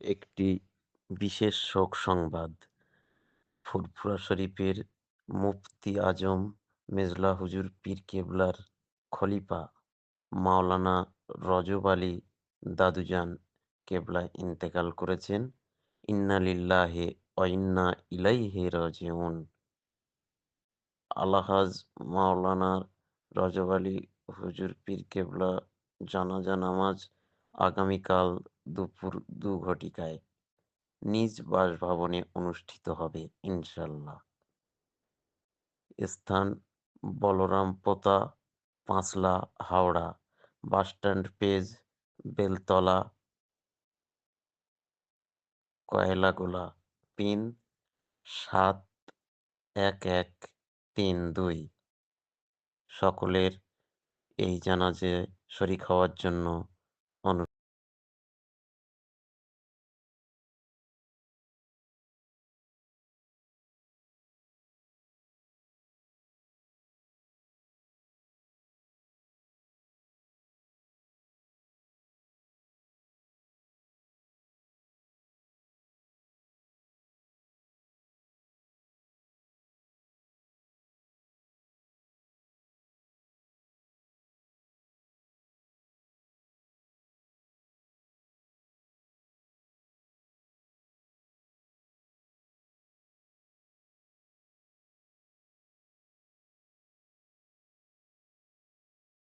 একটি বিশেষ শোক সংবাদ। ফুরফুরা শরীফের মুফতি আজম মেজলা হুজুর পীর কেবলার খলিফা মাওলানা রজব আলী দাদুজান কেবলা ইন্তেকাল করেছেন। ইন্না লিল্লাহে অইন্না ইলাইহে রাজিউন। আলাহাজ মাওলানা রজব আলী হুজুর পীর কেবলা জানাজা নামাজ আগামীকাল দুপুর দু ঘটিকায় নিজ বাসভবনে অনুষ্ঠিত হবে, ইনশাল্লাহ। স্থান বলরামপোতা পাঁচলা, হাওড়া। বাসস্ট্যান্ড পেজ, বেলতলা, কয়লাগোলা, পিন সাত এক এক তিন দুই। সকলের এই জানাজে শরিক হওয়ার জন্য